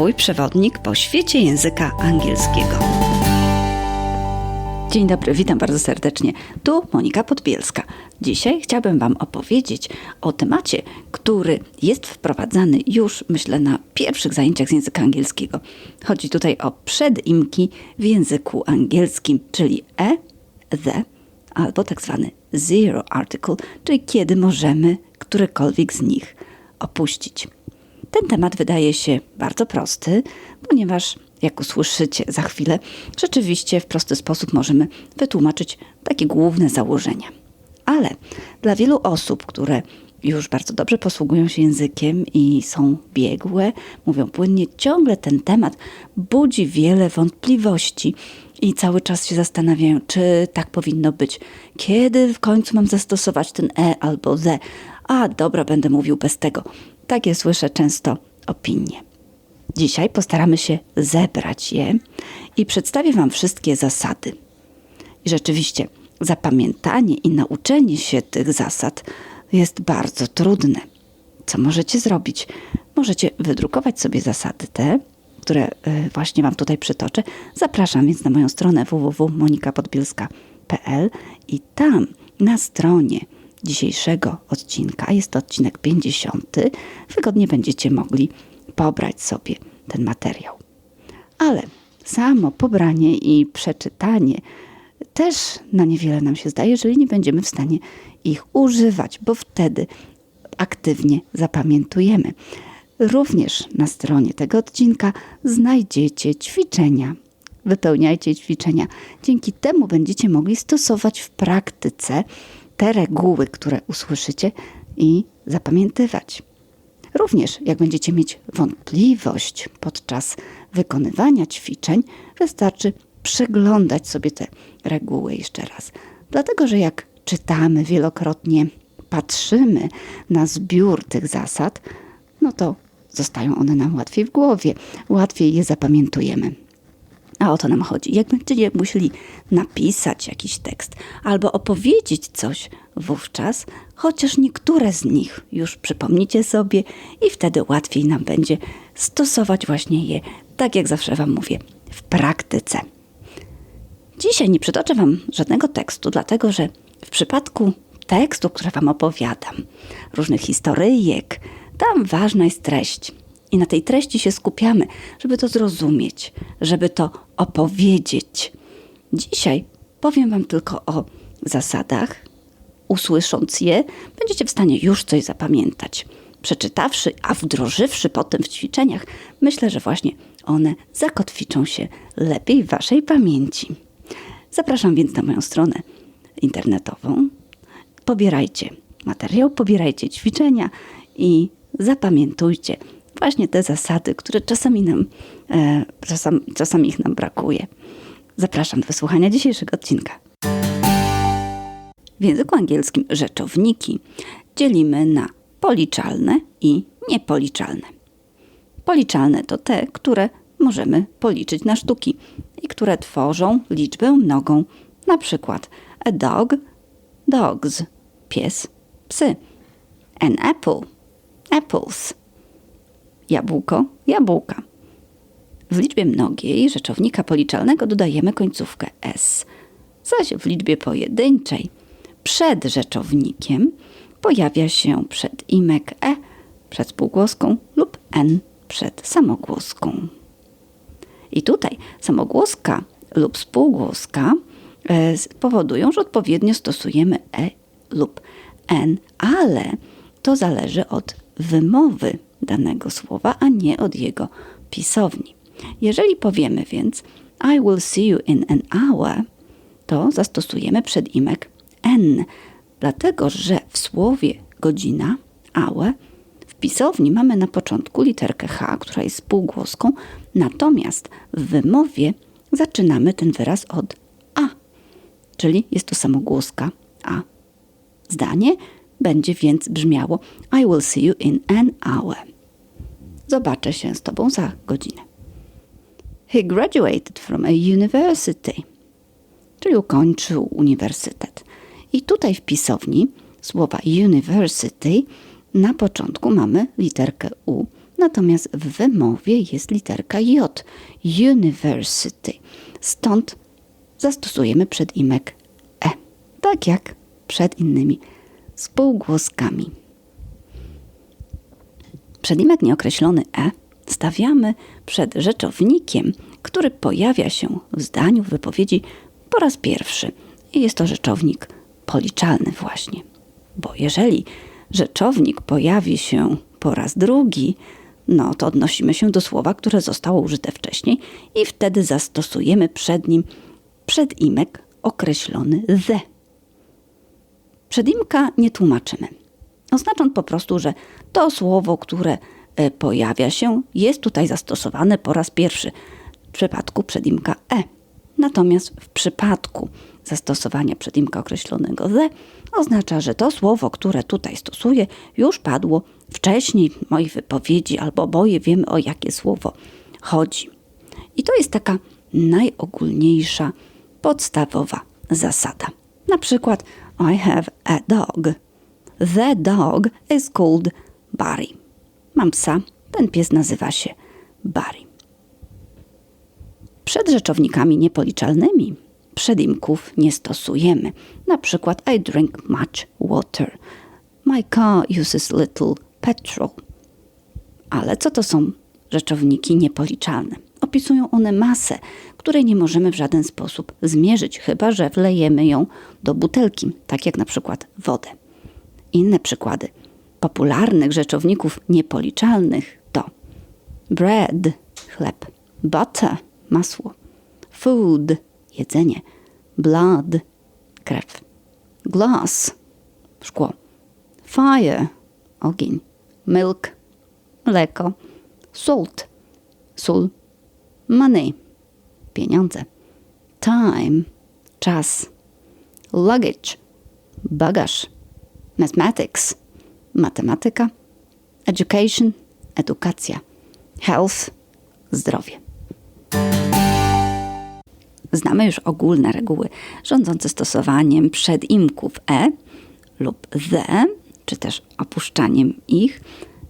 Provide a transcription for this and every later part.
Twój przewodnik po świecie języka angielskiego. Dzień dobry, witam bardzo serdecznie. Tu Monika Podbielska. Dzisiaj chciałabym Wam opowiedzieć o temacie, który jest wprowadzany już, myślę, na pierwszych zajęciach z języka angielskiego. Chodzi tutaj o przedimki w języku angielskim, czyli e, the albo tak zwany zero article, czyli kiedy możemy którekolwiek z nich opuścić. Ten temat wydaje się bardzo prosty, ponieważ jak usłyszycie za chwilę, rzeczywiście w prosty sposób możemy wytłumaczyć takie główne założenia. Ale dla wielu osób, które już bardzo dobrze posługują się językiem i są biegłe, mówią płynnie, ciągle ten temat budzi wiele wątpliwości i cały czas się zastanawiają, czy tak powinno być. Kiedy w końcu mam zastosować ten e albo ze? A dobra, będę mówił bez tego. Takie słyszę często opinie. Dzisiaj postaramy się zebrać je i przedstawię Wam wszystkie zasady. I rzeczywiście, zapamiętanie i nauczenie się tych zasad jest bardzo trudne. Co możecie zrobić? Możecie wydrukować sobie zasady te, które y, właśnie Wam tutaj przytoczę. Zapraszam więc na moją stronę www.monikapodbielska.pl i tam na stronie dzisiejszego odcinka, jest to odcinek 50, wygodnie będziecie mogli pobrać sobie ten materiał. Ale samo pobranie i przeczytanie też na niewiele nam się zdaje, jeżeli nie będziemy w stanie ich używać, bo wtedy aktywnie zapamiętujemy. Również na stronie tego odcinka znajdziecie ćwiczenia. Wypełniajcie ćwiczenia. Dzięki temu będziecie mogli stosować w praktyce te reguły, które usłyszycie i zapamiętywać. Również jak będziecie mieć wątpliwość podczas wykonywania ćwiczeń, wystarczy przeglądać sobie te reguły jeszcze raz. Dlatego, że jak czytamy wielokrotnie, patrzymy na zbiór tych zasad, no to zostają one nam łatwiej w głowie, łatwiej je zapamiętujemy. A o to nam chodzi. Jak będziecie musieli napisać jakiś tekst albo opowiedzieć coś, wówczas chociaż niektóre z nich już przypomnicie sobie i wtedy łatwiej nam będzie stosować właśnie je, tak jak zawsze Wam mówię, w praktyce. Dzisiaj nie przytoczę Wam żadnego tekstu, dlatego że w przypadku tekstu, który Wam opowiadam, różnych historyjek, tam ważna jest treść. I na tej treści się skupiamy, żeby to zrozumieć, żeby to opowiedzieć. Dzisiaj powiem Wam tylko o zasadach. Usłysząc je, będziecie w stanie już coś zapamiętać. Przeczytawszy, a wdrożywszy potem w ćwiczeniach, myślę, że właśnie one zakotwiczą się lepiej w Waszej pamięci. Zapraszam więc na moją stronę internetową. Pobierajcie materiał, pobierajcie ćwiczenia i zapamiętujcie właśnie te zasady, które czasami nam, e, czasami, czasami ich nam brakuje. Zapraszam do wysłuchania dzisiejszego odcinka. W języku angielskim rzeczowniki dzielimy na policzalne i niepoliczalne. Policzalne to te, które możemy policzyć na sztuki i które tworzą liczbę mnogą, na przykład a dog, dogs, pies, psy, an apple, apples, jabłko, jabłka. W liczbie mnogiej rzeczownika policzalnego dodajemy końcówkę s, zaś w liczbie pojedynczej przed rzeczownikiem pojawia się przedimek e przed spółgłoską lub n przed samogłoską. I tutaj samogłoska lub spółgłoska e, powodują, że odpowiednio stosujemy e lub n, ale to zależy od wymowy danego słowa, a nie od jego pisowni. Jeżeli powiemy więc I will see you in an hour, to zastosujemy przedimek n, dlatego że w słowie godzina, hour, w pisowni mamy na początku literkę H, która jest spółgłoską, natomiast w wymowie zaczynamy ten wyraz od A, czyli jest to samogłoska A. Zdanie będzie więc brzmiało I will see you in an hour. Zobaczę się z tobą za godzinę. He graduated from a university, czyli ukończył uniwersytet. I tutaj w pisowni słowa university na początku mamy literkę U, Natomiast w wymowie jest literka J. University. Stąd zastosujemy przedimek E. Tak jak przed innymi spółgłoskami. Przedimek nieokreślony E stawiamy przed rzeczownikiem, który pojawia się w zdaniu, w wypowiedzi po raz pierwszy. I jest to rzeczownik policzalny właśnie. Bo jeżeli rzeczownik pojawi się po raz drugi, no to odnosimy się do słowa, które zostało użyte wcześniej i wtedy zastosujemy przed nim przedimek określony the. Przedimka nie tłumaczymy. Oznacza on po prostu, że to słowo, które e, pojawia się, jest tutaj zastosowane po raz pierwszy w przypadku przedimka e. Natomiast w przypadku zastosowania przedimka określonego the oznacza, że to słowo, które tutaj stosuję, już padło wcześniej w mojej wypowiedzi, albo oboje wiemy o jakie słowo chodzi. I to jest taka najogólniejsza, podstawowa zasada. Na przykład I have a dog. The dog is called Barry. Mam psa, ten pies nazywa się Barry. Przed rzeczownikami niepoliczalnymi przedimków nie stosujemy. Na przykład I drink much water. My car uses little petrol. Ale co to są rzeczowniki niepoliczalne? Opisują one masę, której nie możemy w żaden sposób zmierzyć, chyba że wlejemy ją do butelki, tak jak na przykład wodę. Inne przykłady. Popularnych rzeczowników niepoliczalnych to bread, chleb, butter, masło, food, jedzenie, blood, krew, glass, szkło, fire, ogień, milk, mleko, salt, sól, money, pieniądze, time, czas, luggage, bagaż, mathematics, matematyka, education, edukacja, health, zdrowie. Znamy już ogólne reguły rządzące stosowaniem przedimków e lub the, czy też opuszczaniem ich.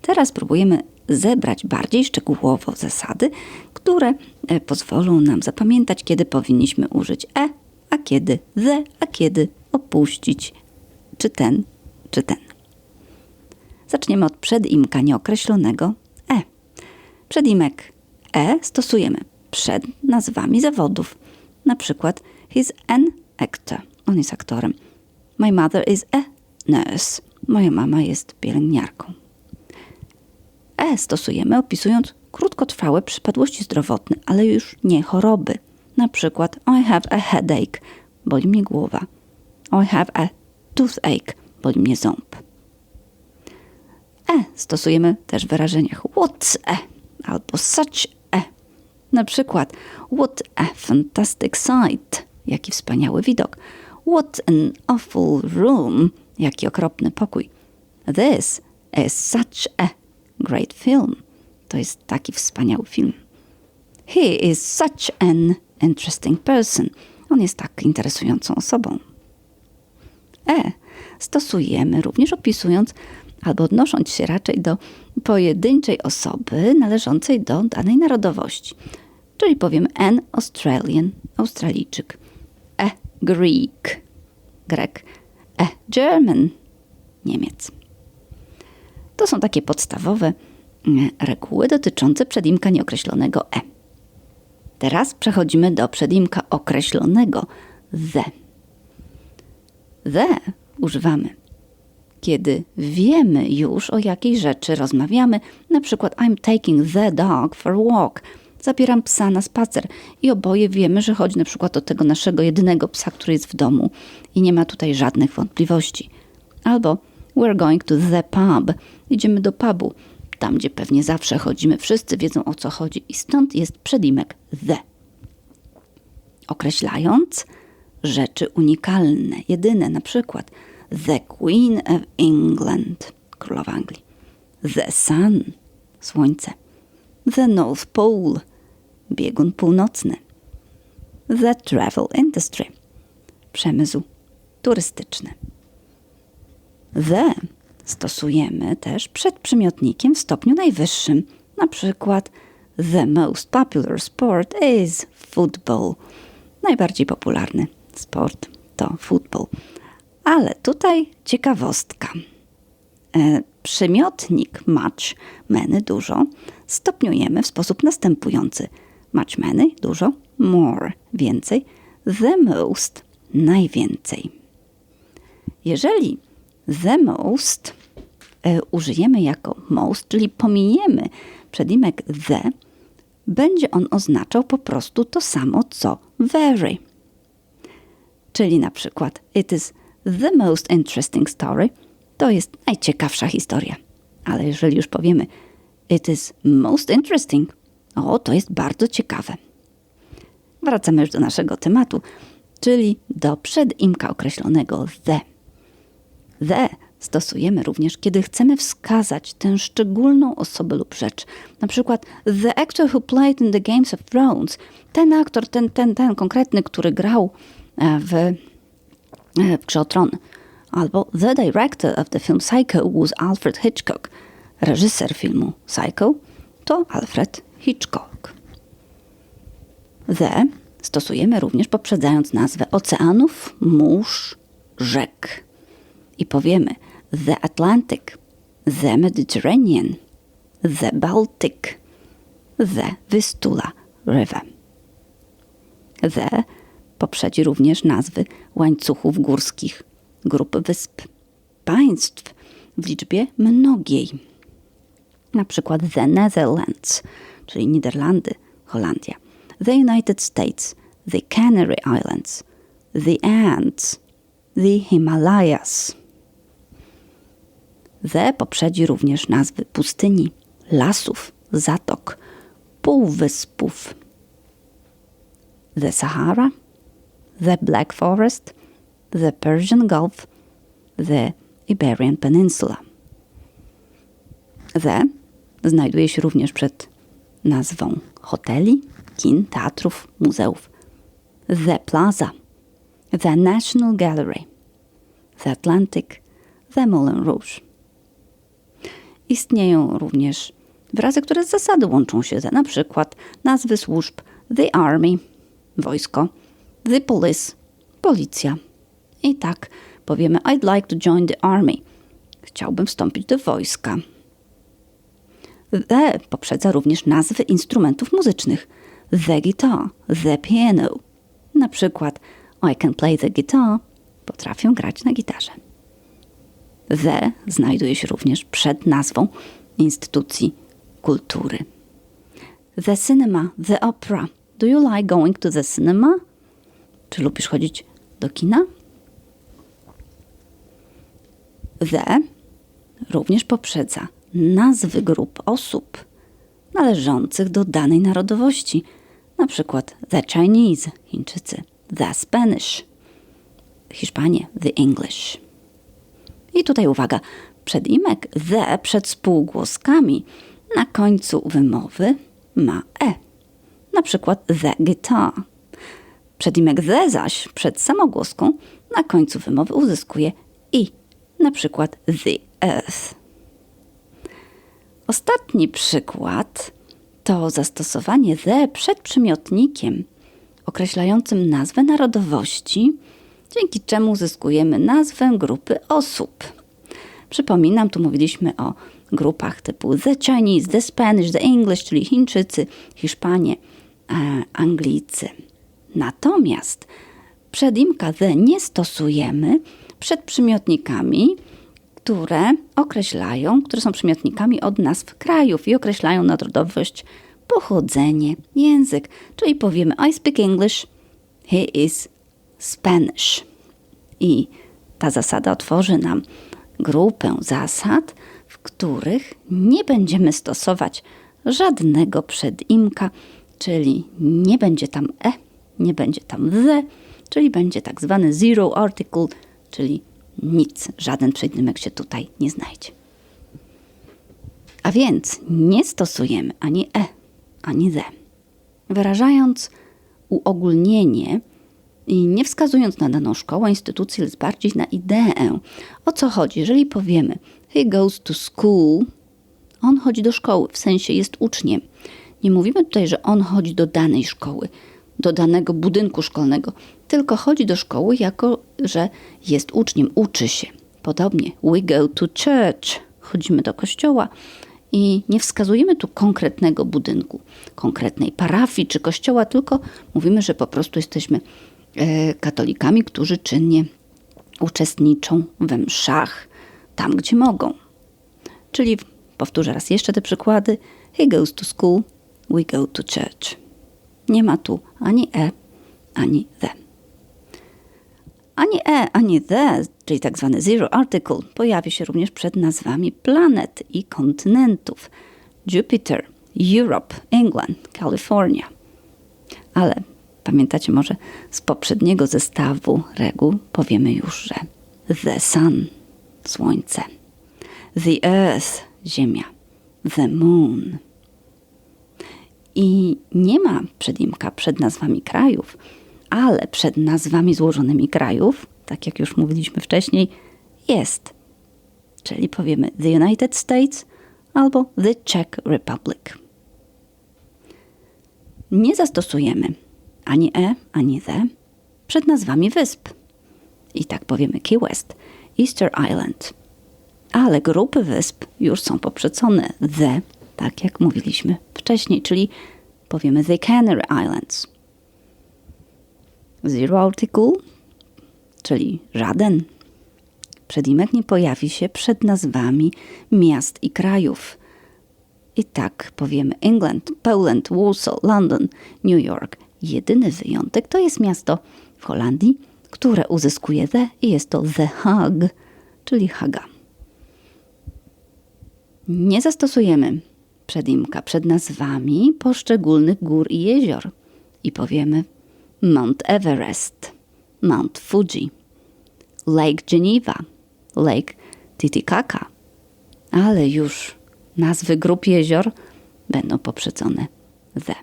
Teraz spróbujemy zebrać bardziej szczegółowo zasady, które e, pozwolą nam zapamiętać, kiedy powinniśmy użyć e, a kiedy the, a kiedy opuścić. Czy ten, czy ten. Zaczniemy od przedimka nieokreślonego e. Przedimek e stosujemy przed nazwami zawodów. Na przykład he's an actor. On jest aktorem. My mother is a nurse. Moja mama jest pielęgniarką. E stosujemy opisując krótkotrwałe przypadłości zdrowotne, ale już nie choroby. Na przykład I have a headache. Boli mnie głowa. I have a toothache. Boli mnie ząb. E stosujemy też w wyrażeniach what's e albo such e. Na przykład what a fantastic sight. Jaki wspaniały widok. What an awful room. Jaki okropny pokój. This is such a great film. To jest taki wspaniały film. He is such an interesting person. On jest tak interesującą osobą. E stosujemy również opisując albo odnosząc się raczej do pojedynczej osoby należącej do danej narodowości. Czyli powiemy an Australian, Australijczyk, a Greek, Grek, a German, Niemiec. To są takie podstawowe mm, reguły dotyczące przedimka nieokreślonego e. Teraz przechodzimy do przedimka określonego the. The używamy kiedy wiemy już o jakiej rzeczy rozmawiamy, na przykład I'm taking the dog for a walk. Zabieram psa na spacer i oboje wiemy, że chodzi na przykład o tego naszego jedynego psa, który jest w domu i nie ma tutaj żadnych wątpliwości. Albo we're going to the pub. Idziemy do pubu, tam gdzie pewnie zawsze chodzimy. Wszyscy wiedzą o co chodzi i stąd jest przedimek the. Określając rzeczy unikalne, jedyne, na przykład The Queen of England, królowa Anglii. The Sun, słońce. The North Pole, biegun północny. The Travel Industry, przemysł turystyczny. The stosujemy też przed przymiotnikiem w stopniu najwyższym, Na przykład The most popular sport is football. Najbardziej popularny sport to futbol. Ale tutaj ciekawostka. E, przymiotnik much, many, dużo, stopniujemy w sposób następujący. Much, many, dużo, more, więcej, the most, najwięcej. Jeżeli the most e, użyjemy jako most, czyli pominiemy przedimek the, będzie on oznaczał po prostu to samo co very. Czyli na przykład it is the most interesting story, to jest najciekawsza historia. Ale jeżeli już powiemy it is most interesting, o, to jest bardzo ciekawe. Wracamy już do naszego tematu, czyli do przedimka określonego the. The stosujemy również, kiedy chcemy wskazać tę szczególną osobę lub rzecz. Na przykład the actor who played in the Games of Thrones. Ten aktor, ten, ten, ten konkretny, który grał e, w, w Grze o Tron. Albo the director of the film Psycho was Alfred Hitchcock. Reżyser filmu Psycho to Alfred Hitchcock. The stosujemy również poprzedzając nazwę oceanów, mórz, rzek. I powiemy the Atlantic, the Mediterranean, the Baltic, the Vistula River. The poprzedzi również nazwy łańcuchów górskich, grup wysp, państw w liczbie mnogiej. Na przykład the Netherlands, czyli Niderlandy, Holandia, the United States, the Canary Islands, the Andes, the Himalayas. The poprzedzi również nazwy pustyni, lasów, zatok, półwyspów. The Sahara, the Black Forest, the Persian Gulf, the Iberian Peninsula. The znajduje się również przed nazwą hoteli, kin, teatrów, muzeów. The Plaza, the National Gallery, the Atlantic, the Moulin Rouge. Istnieją również wyrazy, które z zasady łączą się ze na przykład nazwy służb the army, wojsko, the police, policja. I tak powiemy I'd like to join the army. Chciałbym wstąpić do wojska. The poprzedza również nazwy instrumentów muzycznych. The guitar, the piano. Na przykład I can play the guitar. Potrafię grać na gitarze. The znajduje się również przed nazwą instytucji kultury. The cinema, the opera. Do you like going to the cinema? Czy lubisz chodzić do kina? The również poprzedza nazwy grup osób należących do danej narodowości, na przykład the Chinese, Chińczycy, the Spanish, Hiszpanie, the English. I tutaj uwaga, przedimek the przed spółgłoskami na końcu wymowy ma e. Na przykład the guitar. Przedimek the zaś przed samogłoską na końcu wymowy uzyskuje i. Na przykład the earth. Ostatni przykład to zastosowanie the przed przymiotnikiem określającym nazwę narodowości, dzięki czemu uzyskujemy nazwę grupy osób. Przypominam, tu mówiliśmy o grupach typu The Chinese, The Spanish, The English, czyli Chińczycy, Hiszpanie, e, Anglicy. Natomiast przedimka the nie stosujemy przed przymiotnikami, które określają, które są przymiotnikami od nazw krajów i określają narodowość, pochodzenie, język. Czyli powiemy I speak English, he is Spanish. I ta zasada otworzy nam grupę zasad, w których nie będziemy stosować żadnego przedimka, czyli nie będzie tam e, nie będzie tam the, czyli będzie tak zwany zero article, czyli nic, żaden przedzimek się tutaj nie znajdzie. A więc nie stosujemy ani e, ani the. Wyrażając uogólnienie i nie wskazując na daną szkołę, instytucję, lecz bardziej na ideę. O co chodzi? Jeżeli powiemy he goes to school, On chodzi do szkoły, w sensie jest uczniem. Nie mówimy tutaj, że on chodzi do danej szkoły, do danego budynku szkolnego, tylko chodzi do szkoły jako, że jest uczniem, uczy się. Podobnie, we go to church, chodzimy do kościoła i nie wskazujemy tu konkretnego budynku, konkretnej parafii czy kościoła, tylko mówimy, że po prostu jesteśmy e, katolikami, którzy czynnie uczestniczą we mszach tam, gdzie mogą. Czyli powtórzę raz jeszcze te przykłady. He goes to school, we go to church. Nie ma tu ani e, ani the. Ani e, ani the, czyli tak zwany zero article, pojawi się również przed nazwami planet i kontynentów. Jupiter, Europe, England, California. Ale pamiętacie może z poprzedniego zestawu reguł powiemy już, że the sun, słońce, the earth, ziemia, the moon. I nie ma przedimka przed nazwami krajów, ale przed nazwami złożonymi krajów, tak jak już mówiliśmy wcześniej, jest. Czyli powiemy The United States albo The Czech Republic. Nie zastosujemy ani e, ani the przed nazwami wysp. I tak powiemy Key West, Easter Island. Ale grupy wysp już są poprzedzone the, tak jak mówiliśmy wcześniej, czyli powiemy The Canary Islands. Zero article, czyli żaden. Przedimek nie pojawi się przed nazwami miast i krajów. I tak powiemy England, Poland, Warsaw, London, New York. Jedyny wyjątek to jest miasto w Holandii, które uzyskuje the i jest to The Hague, czyli Haga. Nie zastosujemy przedimka przed nazwami poszczególnych gór i jezior i powiemy Mount Everest, Mount Fuji, Lake Geneva, Lake Titicaca, ale już nazwy grup jezior będą poprzedzone the.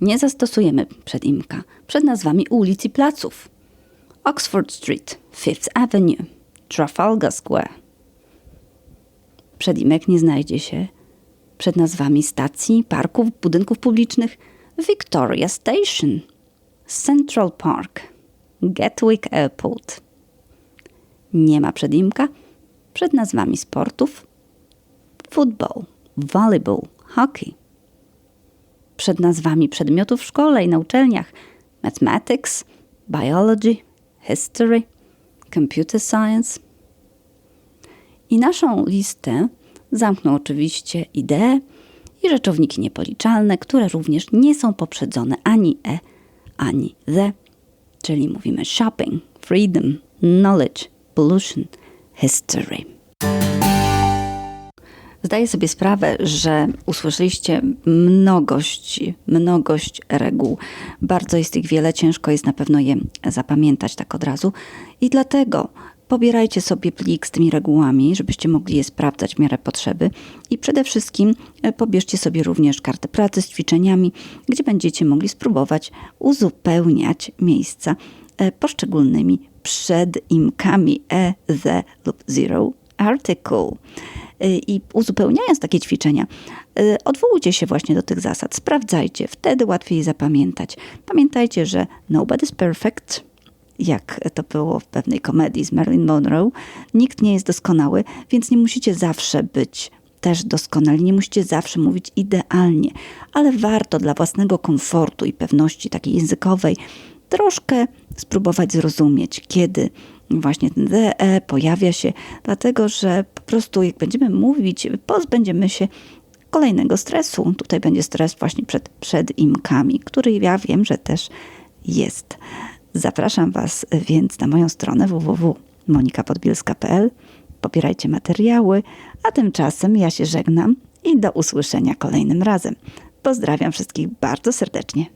Nie zastosujemy przedimka przed nazwami ulic i placów. Oxford Street, Fifth Avenue, Trafalgar Square. Przedimek nie znajdzie się. Przed nazwami stacji, parków, budynków publicznych. Victoria Station, Central Park, Gatwick Airport. Nie ma przedimka przed nazwami sportów. Football, volleyball, hockey. Przed nazwami przedmiotów w szkole i na uczelniach. Mathematics, biology, history, computer science. I naszą listę zamkną oczywiście idee i rzeczowniki niepoliczalne, które również nie są poprzedzone ani e, ani the, czyli mówimy shopping, freedom, knowledge, pollution, history. Zdaję sobie sprawę, że usłyszeliście mnogość, mnogość reguł. Bardzo jest ich wiele, ciężko jest na pewno je zapamiętać tak od razu. I dlatego pobierajcie sobie plik z tymi regułami, żebyście mogli je sprawdzać w miarę potrzeby. I przede wszystkim e, pobierzcie sobie również kartę pracy z ćwiczeniami, gdzie będziecie mogli spróbować uzupełniać miejsca e, poszczególnymi przedimkami e, the lub zero article. E, I uzupełniając takie ćwiczenia, odwołujcie się właśnie do tych zasad, sprawdzajcie, wtedy łatwiej zapamiętać. Pamiętajcie, że nobody's perfect, jak to było w pewnej komedii z Marilyn Monroe. Nikt nie jest doskonały, więc nie musicie zawsze być też doskonali, nie musicie zawsze mówić idealnie, ale warto dla własnego komfortu i pewności takiej językowej troszkę spróbować zrozumieć, kiedy właśnie ten DE pojawia się, dlatego że po prostu jak będziemy mówić, pozbędziemy się kolejnego stresu. Tutaj będzie stres właśnie przed, przed imkami, który ja wiem, że też jest. Zapraszam Was więc na moją stronę www.monikapodbilska.pl. Pobierajcie materiały, a tymczasem ja się żegnam i do usłyszenia kolejnym razem. Pozdrawiam wszystkich bardzo serdecznie.